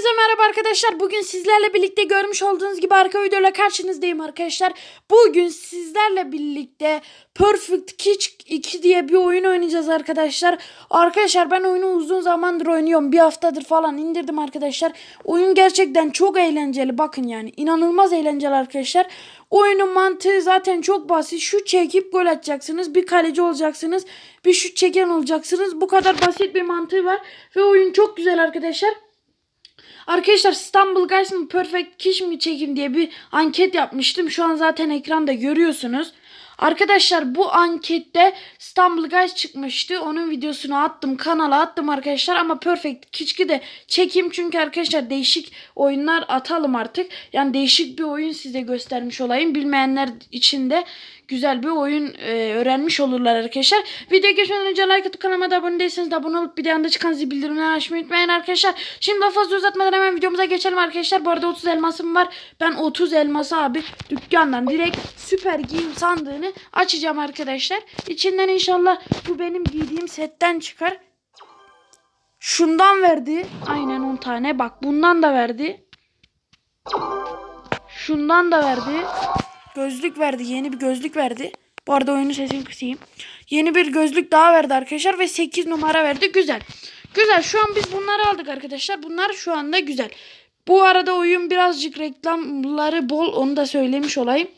Hepinize merhaba arkadaşlar. Bugün sizlerle birlikte görmüş olduğunuz gibi arka videoyla karşınızdayım arkadaşlar. Bugün sizlerle birlikte Perfect Kitch 2 diye bir oyun oynayacağız arkadaşlar. Arkadaşlar ben oyunu uzun zamandır oynuyorum. Bir haftadır falan indirdim arkadaşlar. Oyun gerçekten çok eğlenceli. Bakın yani inanılmaz eğlenceli arkadaşlar. Oyunun mantığı zaten çok basit. Şut çekip gol atacaksınız. Bir kaleci olacaksınız. Bir şut çeken olacaksınız. Bu kadar basit bir mantığı var. Ve oyun çok güzel arkadaşlar. Arkadaşlar İstanbul Guys mı Perfect Kiş mi çekim diye bir anket yapmıştım. Şu an zaten ekranda görüyorsunuz. Arkadaşlar bu ankette İstanbul Guys çıkmıştı. Onun videosunu attım kanala attım arkadaşlar ama Perfect Kiçki de çekeyim çünkü arkadaşlar değişik oyunlar atalım artık. Yani değişik bir oyun size göstermiş olayım. Bilmeyenler için de güzel bir oyun e, öğrenmiş olurlar arkadaşlar. Video geçmeden önce like atıp kanalıma da abone değilseniz de abone olup bir de yanında çıkan zil bildirimleri açmayı unutmayın arkadaşlar. Şimdi daha fazla uzatmadan hemen videomuza geçelim arkadaşlar. Bu arada 30 elmasım var. Ben 30 elması abi dükkandan direkt süper giyim sandığını açacağım arkadaşlar. İçinden inşallah bu benim giydiğim setten çıkar. Şundan verdi. Aynen 10 tane. Bak bundan da verdi. Şundan da verdi. Gözlük verdi. Yeni bir gözlük verdi. Bu arada oyunun sesini kısayım. Yeni bir gözlük daha verdi arkadaşlar ve 8 numara verdi. Güzel. Güzel. Şu an biz bunları aldık arkadaşlar. Bunlar şu anda güzel. Bu arada oyun birazcık reklamları bol. Onu da söylemiş olayım.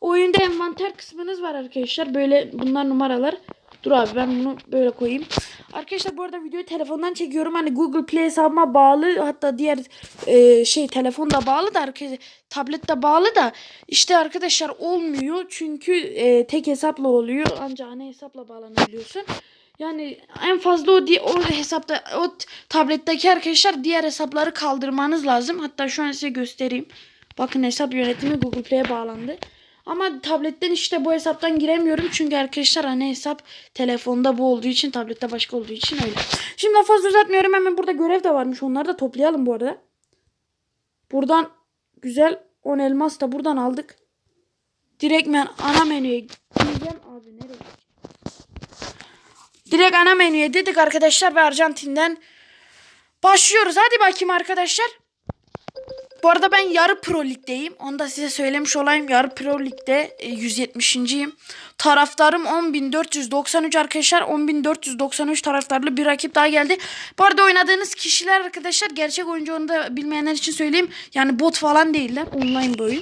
Oyunda envanter kısmınız var arkadaşlar. Böyle bunlar numaralar. Dur abi ben bunu böyle koyayım. Arkadaşlar bu arada videoyu telefondan çekiyorum. Hani Google Play hesabıma bağlı. Hatta diğer e, şey telefon da bağlı da arkadaşlar tablet de bağlı da işte arkadaşlar olmuyor. Çünkü e, tek hesapla oluyor. Ancak ana hesapla bağlanabiliyorsun. Yani en fazla o di- o hesapta o tabletteki arkadaşlar diğer hesapları kaldırmanız lazım. Hatta şu an size göstereyim. Bakın hesap yönetimi Google Play'e bağlandı. Ama tabletten işte bu hesaptan giremiyorum. Çünkü arkadaşlar ana hesap telefonda bu olduğu için tablette başka olduğu için öyle. Şimdi daha fazla uzatmıyorum. Hemen burada görev de varmış. Onları da toplayalım bu arada. Buradan güzel 10 elmas da buradan aldık. Direkt ben ana menüye gideceğim. Abi nereye? Direkt ana menüye dedik arkadaşlar ve Arjantin'den başlıyoruz. Hadi bakayım arkadaşlar. Bu arada ben yarı pro ligdeyim. Onu da size söylemiş olayım. Yarı pro ligde e, 170.yim. Taraftarım 10.493 arkadaşlar. 10.493 taraftarlı bir rakip daha geldi. Bu arada oynadığınız kişiler arkadaşlar gerçek oyuncu onu da bilmeyenler için söyleyeyim. Yani bot falan değiller. Online bir.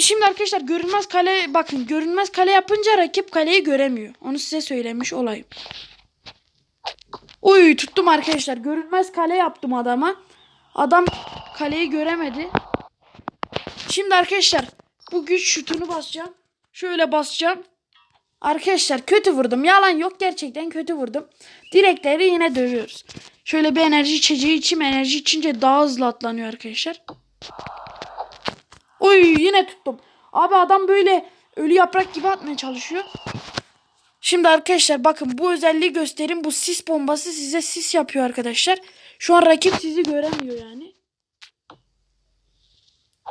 Şimdi arkadaşlar görünmez kale bakın görünmez kale yapınca rakip kaleyi göremiyor. Onu size söylemiş olayım. Uy tuttum arkadaşlar. Görünmez kale yaptım adama. Adam kaleyi göremedi. Şimdi arkadaşlar bu güç şutunu basacağım. Şöyle basacağım. Arkadaşlar kötü vurdum. Yalan yok gerçekten kötü vurdum. Direkleri yine dövüyoruz. Şöyle bir enerji içeceği içim. Enerji içince daha hızlı atlanıyor arkadaşlar. Oy yine tuttum. Abi adam böyle ölü yaprak gibi atmaya çalışıyor. Şimdi arkadaşlar bakın bu özelliği göstereyim. Bu sis bombası size sis yapıyor arkadaşlar. Şu an rakip sizi göremiyor yani.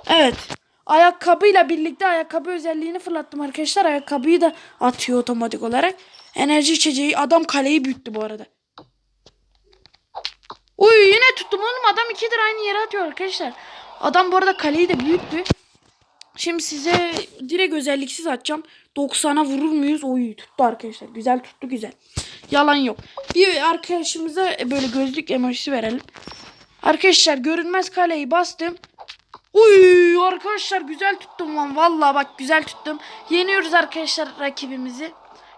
Evet. Ayakkabıyla birlikte ayakkabı özelliğini fırlattım arkadaşlar. Ayakkabıyı da atıyor otomatik olarak. Enerji içeceği adam kaleyi büyüttü bu arada. Uy yine tuttum oğlum adam ikidir aynı yere atıyor arkadaşlar. Adam bu arada kaleyi de büyüttü. Şimdi size direkt özelliksiz atacağım. 90'a vurur muyuz? Oy tuttu arkadaşlar. Güzel tuttu güzel. Yalan yok. Bir arkadaşımıza böyle gözlük emojisi verelim. Arkadaşlar görünmez kaleyi bastım. Uy arkadaşlar güzel tuttum lan. Vallahi bak güzel tuttum. Yeniyoruz arkadaşlar rakibimizi.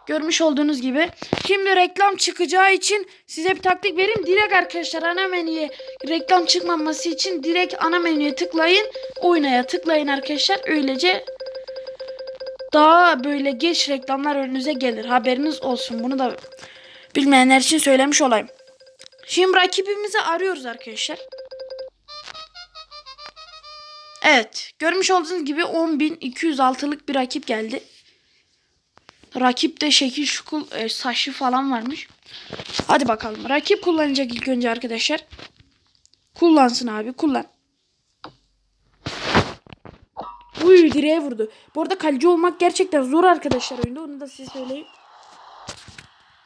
Görmüş olduğunuz gibi. Şimdi reklam çıkacağı için size bir taktik vereyim. Direkt arkadaşlar ana menüye reklam çıkmaması için direkt ana menüye tıklayın. Oynaya tıklayın arkadaşlar. Öylece daha böyle geç reklamlar önünüze gelir. Haberiniz olsun. Bunu da bilmeyenler için söylemiş olayım. Şimdi rakibimizi arıyoruz arkadaşlar. Evet. Görmüş olduğunuz gibi 10.206'lık bir rakip geldi. Rakipte şekil şukul e, saçlı falan varmış. Hadi bakalım. Rakip kullanacak ilk önce arkadaşlar. Kullansın abi. Kullan. Uy direğe vurdu. Bu arada kaleci olmak gerçekten zor arkadaşlar oyunda. Onu da size söyleyeyim.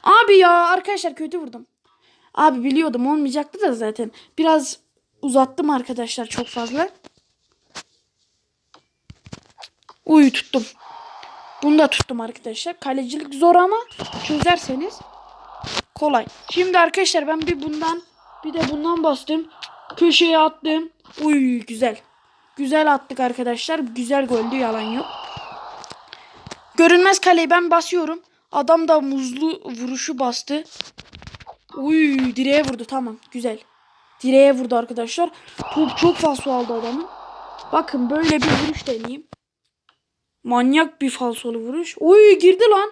Abi ya arkadaşlar kötü vurdum. Abi biliyordum olmayacaktı da zaten. Biraz uzattım arkadaşlar çok fazla. Uy tuttum. Bunu da tuttum arkadaşlar. Kalecilik zor ama çözerseniz kolay. Şimdi arkadaşlar ben bir bundan bir de bundan bastım. Köşeye attım. Uy güzel. Güzel attık arkadaşlar. Güzel goldü yalan yok. Görünmez kaleyi ben basıyorum. Adam da muzlu vuruşu bastı. Uy direğe vurdu tamam güzel. Direğe vurdu arkadaşlar. Top çok fazla aldı adamın. Bakın böyle bir vuruş deneyeyim. Manyak bir falsolu vuruş. Oy girdi lan.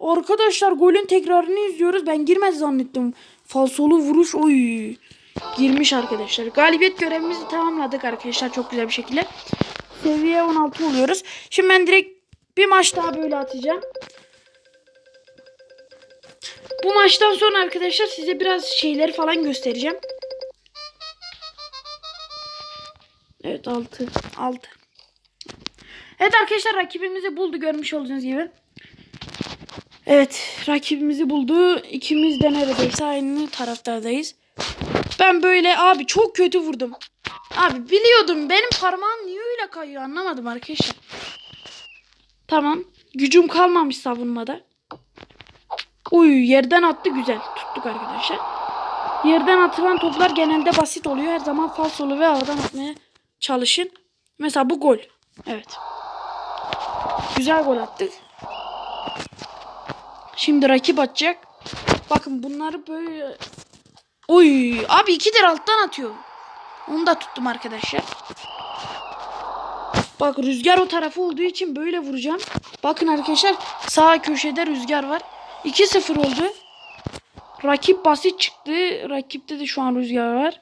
Arkadaşlar golün tekrarını izliyoruz. Ben girmez zannettim. Falsolu vuruş oy. Girmiş arkadaşlar. Galibiyet görevimizi tamamladık arkadaşlar çok güzel bir şekilde. Seviye 16 oluyoruz. Şimdi ben direkt bir maç daha böyle atacağım. Bu maçtan sonra arkadaşlar size biraz şeyleri falan göstereceğim. Evet 6 6. Evet arkadaşlar rakibimizi buldu görmüş olduğunuz gibi. Evet rakibimizi buldu. İkimiz de neredeyse aynı taraftardayız. Ben böyle abi çok kötü vurdum. Abi biliyordum benim parmağım niye öyle kayıyor anlamadım arkadaşlar. Tamam. Gücüm kalmamış savunmada. Uy yerden attı güzel. Tuttuk arkadaşlar. Yerden atılan toplar genelde basit oluyor. Her zaman falsolu ve havadan atmaya çalışın. Mesela bu gol. Evet. Güzel gol attık. Şimdi rakip atacak. Bakın bunları böyle... Oy abi ikidir alttan atıyor. Onu da tuttum arkadaşlar. Bak rüzgar o tarafı olduğu için böyle vuracağım. Bakın arkadaşlar sağ köşede rüzgar var. 2-0 oldu. Rakip basit çıktı. Rakipte de şu an rüzgar var.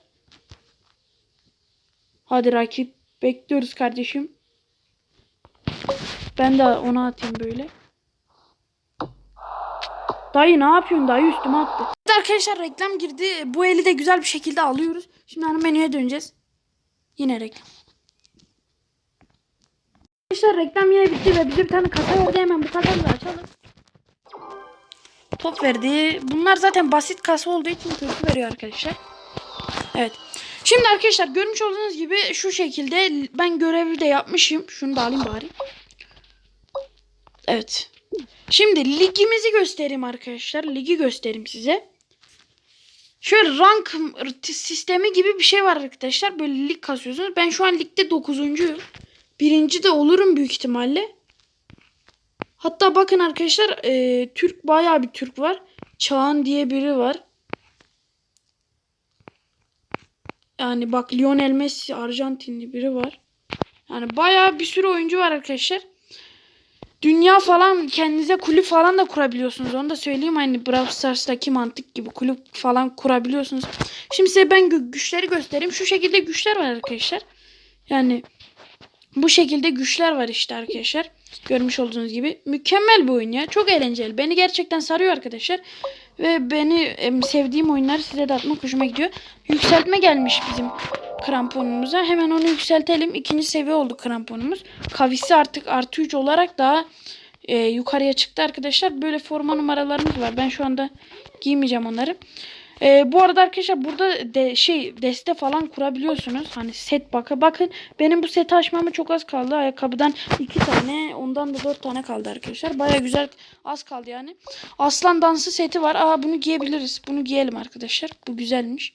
Hadi rakip. Bekliyoruz kardeşim. Ben de ona atayım böyle. Dayı ne yapıyorsun? Dayı üstüme attı. Evet arkadaşlar reklam girdi. Bu eli de güzel bir şekilde alıyoruz. Şimdi hani menüye döneceğiz. Yine reklam. Arkadaşlar reklam yine bitti ve bize bir tane kasa verdi. Hemen bu kasayı da açalım. Top verdi. Bunlar zaten basit kasa olduğu için kötü veriyor arkadaşlar. Evet. Şimdi arkadaşlar görmüş olduğunuz gibi şu şekilde ben görevi de yapmışım. Şunu da alayım bari. Evet. Şimdi ligimizi göstereyim arkadaşlar. Ligi göstereyim size. Şöyle rank sistemi gibi bir şey var arkadaşlar. Böyle lig kasıyorsunuz. Ben şu an ligde 9.'uyum. Birinci de olurum büyük ihtimalle. Hatta bakın arkadaşlar e, Türk bayağı bir Türk var. Çağan diye biri var. Yani bak Lionel Messi Arjantinli biri var. Yani bayağı bir sürü oyuncu var arkadaşlar. Dünya falan kendinize kulüp falan da kurabiliyorsunuz. Onu da söyleyeyim. Hani Brawl Stars'taki mantık gibi kulüp falan kurabiliyorsunuz. Şimdi size ben gü- güçleri göstereyim. Şu şekilde güçler var arkadaşlar. Yani bu şekilde güçler var işte arkadaşlar. Görmüş olduğunuz gibi. Mükemmel bir oyun ya. Çok eğlenceli. Beni gerçekten sarıyor arkadaşlar. Ve beni em, sevdiğim oyunları size de atmak hoşuma gidiyor. Yükseltme gelmiş bizim kramponumuza. Hemen onu yükseltelim. İkinci seviye oldu kramponumuz. Kavisi artık artı 3 olarak daha e, yukarıya çıktı arkadaşlar. Böyle forma numaralarımız var. Ben şu anda giymeyeceğim onları. E, bu arada arkadaşlar burada de, şey deste falan kurabiliyorsunuz. Hani set bakı. Bakın benim bu seti açmama çok az kaldı. Ayakkabıdan iki tane ondan da dört tane kaldı arkadaşlar. Baya güzel az kaldı yani. Aslan dansı seti var. Aa bunu giyebiliriz. Bunu giyelim arkadaşlar. Bu güzelmiş.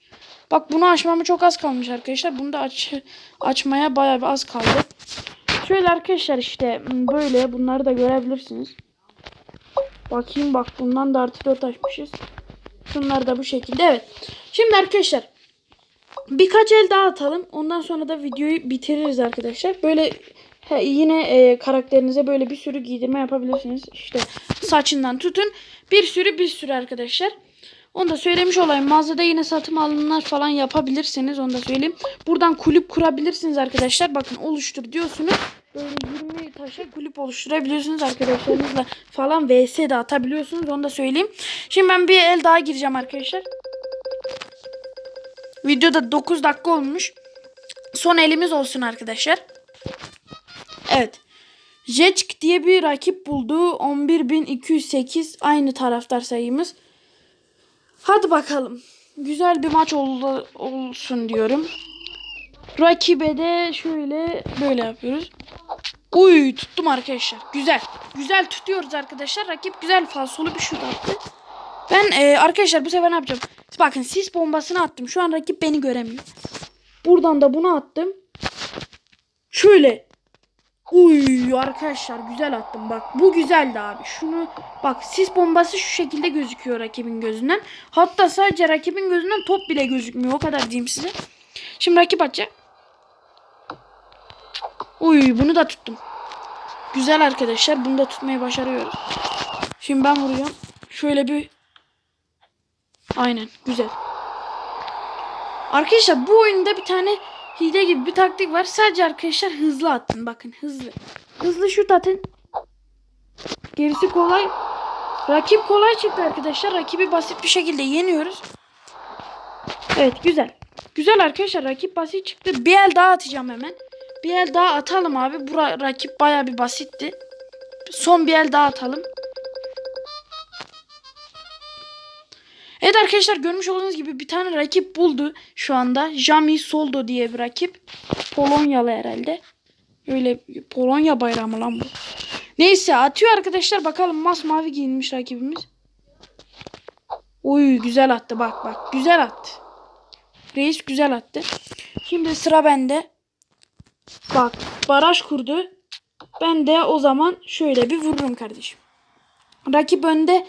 Bak bunu açmama çok az kalmış arkadaşlar. Bunu da aç, açmaya baya bir az kaldı. Şöyle arkadaşlar işte böyle bunları da görebilirsiniz. Bakayım bak bundan da artı 4 açmışız. Şunlar da bu şekilde. Evet. Şimdi arkadaşlar birkaç el daha atalım. Ondan sonra da videoyu bitiririz arkadaşlar. Böyle he, yine e, karakterinize böyle bir sürü giydirme yapabilirsiniz. İşte saçından tutun. Bir sürü bir sürü arkadaşlar. Onu da söylemiş olayım. Mağazada yine satım alımlar falan yapabilirsiniz. Onu da söyleyeyim. Buradan kulüp kurabilirsiniz arkadaşlar. Bakın oluştur diyorsunuz. Böyle 20 taşa kulüp oluşturabiliyorsunuz arkadaşlarınızla falan vs de atabiliyorsunuz. Onu da söyleyeyim. Şimdi ben bir el daha gireceğim arkadaşlar. Videoda 9 dakika olmuş. Son elimiz olsun arkadaşlar. Evet. Jetsk diye bir rakip buldu. 11.208 aynı taraftar sayımız. Hadi bakalım. Güzel bir maç oldu, olsun diyorum. Rakibe de şöyle böyle yapıyoruz. Uy tuttum arkadaşlar. Güzel. Güzel tutuyoruz arkadaşlar. Rakip güzel falsolu bir şut attı. Ben e, arkadaşlar bu sefer ne yapacağım? Bakın sis bombasını attım. Şu an rakip beni göremiyor. Buradan da bunu attım. Şöyle. Uy arkadaşlar güzel attım bak. Bu güzeldi abi. Şunu bak sis bombası şu şekilde gözüküyor rakibin gözünden. Hatta sadece rakibin gözünden top bile gözükmüyor. O kadar diyeyim size. Şimdi rakip atacak. Uy bunu da tuttum. Güzel arkadaşlar. Bunu da tutmayı başarıyoruz. Şimdi ben vuruyorum. Şöyle bir Aynen güzel. Arkadaşlar bu oyunda bir tane hile gibi bir taktik var. Sadece arkadaşlar hızlı atın. Bakın hızlı. Hızlı şut atın. Gerisi kolay. Rakip kolay çıktı arkadaşlar. Rakibi basit bir şekilde yeniyoruz. Evet güzel. Güzel arkadaşlar rakip basit çıktı. Bir el daha atacağım hemen. Bir el daha atalım abi. Bu ra- rakip baya bir basitti. Son bir el daha atalım. Evet arkadaşlar görmüş olduğunuz gibi bir tane rakip buldu şu anda. Jami Soldo diye bir rakip. Polonyalı herhalde. Öyle Polonya bayrağı mı lan bu? Neyse atıyor arkadaşlar bakalım masmavi giyinmiş rakibimiz. Oy güzel attı bak bak güzel attı. Reis güzel attı. Şimdi sıra bende. Bak baraj kurdu. Ben de o zaman şöyle bir vururum kardeşim. Rakip önde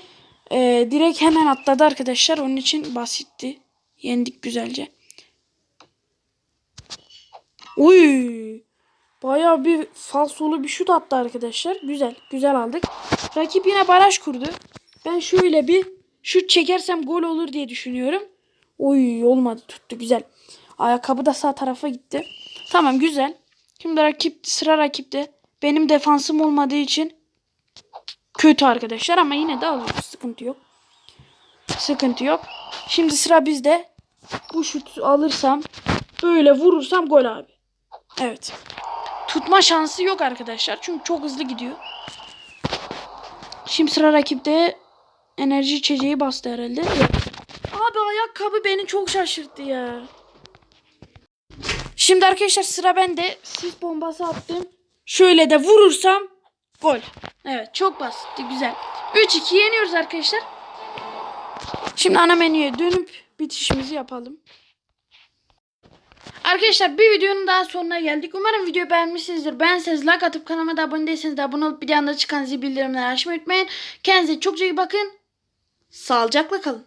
ee, direkt hemen atladı arkadaşlar. Onun için basitti. Yendik güzelce. Uy! Bayağı bir falsolu bir şut attı arkadaşlar. Güzel. Güzel aldık. Rakip yine baraj kurdu. Ben şöyle bir şut çekersem gol olur diye düşünüyorum. Oy olmadı tuttu güzel. Ayakkabı da sağ tarafa gitti. Tamam güzel. Şimdi rakip sıra rakipte. Benim defansım olmadığı için kötü arkadaşlar ama yine de alıyoruz. Sıkıntı yok. Sıkıntı yok. Şimdi sıra bizde. Bu şutu alırsam böyle vurursam gol abi. Evet. Tutma şansı yok arkadaşlar. Çünkü çok hızlı gidiyor. Şimdi sıra rakipte enerji içeceği bastı herhalde. Abi ayakkabı beni çok şaşırttı ya. Şimdi arkadaşlar sıra bende. Sis bombası attım. Şöyle de vurursam gol. Evet çok basitti güzel. 3-2 yeniyoruz arkadaşlar. Şimdi ana menüye dönüp bitişimizi yapalım. Arkadaşlar bir videonun daha sonuna geldik. Umarım videoyu beğenmişsinizdir. Beğenseniz like atıp kanalıma da abone değilseniz de abone olup bir anda çıkan zil bildirimleri açmayı unutmayın. Kendinize çok iyi bakın. Sağlıcakla kalın.